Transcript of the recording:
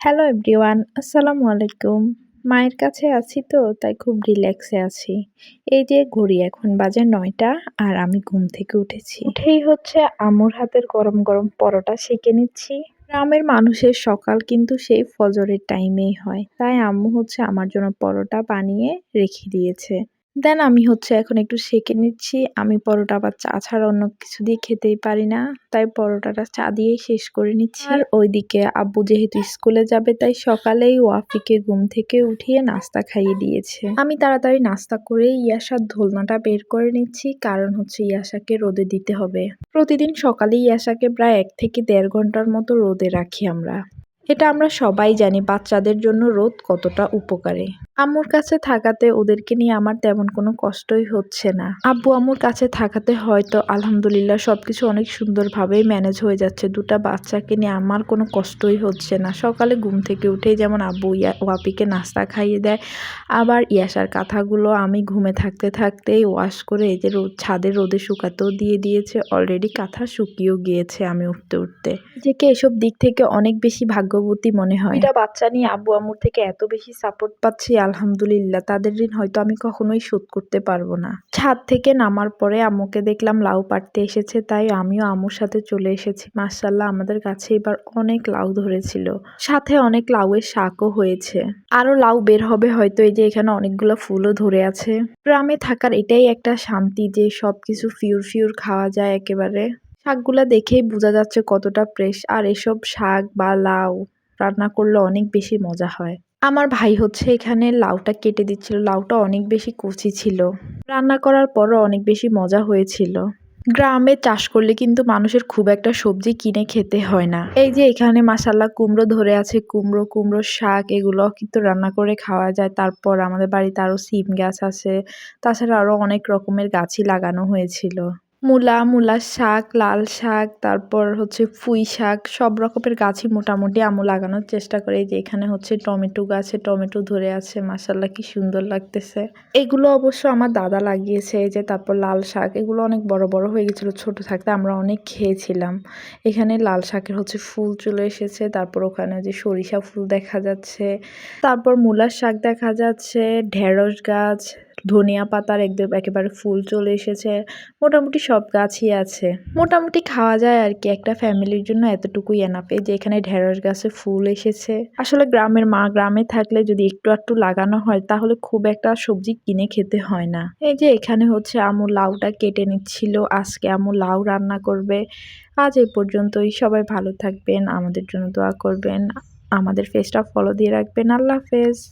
Hello everyone আসসালামু আলাইকুম। মায়ের কাছে আছি তো তাই খুব রিল্যাক্সে আছি। এই যে ঘড়ি এখন বাজে নয়টা আর আমি ঘুম থেকে উঠেছি। উঠেই হচ্ছে আমুর হাতের গরম গরম পরোটা সেঁকে নিচ্ছি। গ্রামের মানুষের সকাল কিন্তু সেই ফজরের টাইমেই হয়। তাই আম্মু হচ্ছে আমার জন্য পরোটা বানিয়ে রেখে দিয়েছে। দেন আমি হচ্ছে এখন একটু সেঁকে নিচ্ছি। আমি পরোটা আবার চা ছাড়া অন্য কিছু দিয়ে খেতেই পারি না। তাই পরোটাটা চা দিয়েই শেষ করে নিচ্ছি। আর ওইদিকে আব্বু যেহেতু স্কুলে যাবে, তাই সকালেই ওয়াফিকে ঘুম থেকে উঠিয়ে নাস্তা খাইয়ে দিয়েছে। আমি তাড়াতাড়ি নাস্তা করে ইয়াসার ধোলনাটা বের করে নিচ্ছি। কারণ হচ্ছে ইয়াসাকে রোদে দিতে হবে। প্রতিদিন সকালে ইয়াসাকে প্রায় এক থেকে দেড় ঘণ্টার মতো রোদে রাখি আমরা। এটা আমরা সবাই জানি বাচ্চাদের জন্য রোদ কতটা উপকারী। আম্মুর কাছে থাকাতে ওদেরকে নিয়ে আমার তেমন কোনো কষ্টই হচ্ছে না। আব্বু আম্মুর কাছে থাকাতে হয়তো, আলহামদুলিল্লাহ, সবকিছু অনেক সুন্দরভাবেই ম্যানেজ হয়ে যাচ্ছে। দুটা বাচ্চাকে নিয়ে আমার কোনো কষ্টই হচ্ছে না। সকালে ঘুম থেকে উঠেই যেমন আব্বু ইয়া, ওয়াপিকে নাস্তা খাইয়ে দেয়, আবার ইয়াসার কাঁথাগুলো আমি ঘুমে থাকতে থাকতেই ওয়াশ করে এই যে ছাদের রোদে শুকাতেও দিয়ে দিয়েছে। অলরেডি কাঁথা শুকিয়েও গিয়েছে আমি উঠতে উঠতে। নিজেকে এসব দিক থেকে অনেক বেশি ভাগ্যবতী মনে হয়। এটা বাচ্চা নিয়ে আব্বু আম্মুর থেকে এত বেশি সাপোর্ট পাচ্ছি আলহামদুলিল্লাহ, তাদের ঋণ হয়তো আমি কখনোই শোধ করতে পারব না। ছাদ থেকে নামার পরে আম্মুকে দেখলাম লাউ পাড়তে এসেছে, তাই আমিও আম্মুর সাথে চলে এসেছি। মার্শাল্লাহ আমাদের কাছে এবার অনেক লাউ ধরেছিল। সাথে অনেক লাউয়ের শাকও হয়েছে। আরও লাউ বের হবে হয়তো, এই যে এখানে অনেকগুলো ফুলও ধরে আছে। গ্রামে থাকার এটাই একটা শান্তি যে সবকিছু ফিউর ফিউর খাওয়া যায় একেবারে। শাকগুলা দেখেই বোঝা যাচ্ছে কতটা ফ্রেশ আর এসব শাক বা লাউ রান্না করলে অনেক বেশি মজা হয়। আমার ভাই হচ্ছে এখানে লাউটা কেটে দিচ্ছিল। লাউটা অনেক বেশি কচি ছিল। রান্না করার পরও অনেক বেশি মজা হয়েছিল। গ্রামে চাষ করলে কিন্তু মানুষের খুব একটা সবজি কিনে খেতে হয় না। এই যে এখানে মাসাল্লা কুমড়ো ধরে আছে। কুমড়ো কুমড়ো শাক এগুলো কিন্তু রান্না করে খাওয়া যায়। তারপর আমাদের বাড়িতে আরও সিম গাছ আছে। তাছাড়া আরও অনেক রকমের গাছই লাগানো হয়েছিল। মূলা মূলার শাক, লাল শাক, তারপর হচ্ছে পুঁই শাক, সব রকমের গাছই মোটামুটি আমু লাগানোর চেষ্টা করে। যে এখানে হচ্ছে টমেটো গাছে টমেটো ধরে আছে মাসাল্লাহ কি সুন্দর লাগতেছে। এগুলো অবশ্য আমার দাদা লাগিয়েছে যে তারপর লাল শাক, এগুলো অনেক বড় বড় হয়ে গেছিল ছোট থাকতে, আমরা অনেক খেয়েছিলাম। এখানে লাল শাকের হচ্ছে ফুল চলে এসেছে, তারপর ওখানে যে সরিষা ফুল দেখা যাচ্ছে, তারপর মূলার শাক দেখা যাচ্ছে, ঢেঁড়স গাছ ধনিয়া পাতার একদম একেবারে ফুল চলে এসেছে। মোটামুটি সব গাছই আছে। মোটামুটি খাওয়া যায় আর কি, একটা ফ্যামিলির জন্য এতটুকুই এনাফে যে এখানে ঢেঁড়স গাছে ফুল এসেছে। আসলে গ্রামের মা গ্রামে থাকলে যদি একটু একটু লাগানো হয়, তাহলে খুব একটা সবজি কিনে খেতে হয় না। এই যে এখানে হচ্ছে আমু লাউটা কেটে নিচ্ছিল, আজকে আমু লাউ রান্না করবে। আজ এই পর্যন্তই, সবাই ভালো থাকবেন, আমাদের জন্য দোয়া করবেন। আমাদের ফেসটা ফলো দিয়ে রাখবেন। আল্লাহ হাফেজ।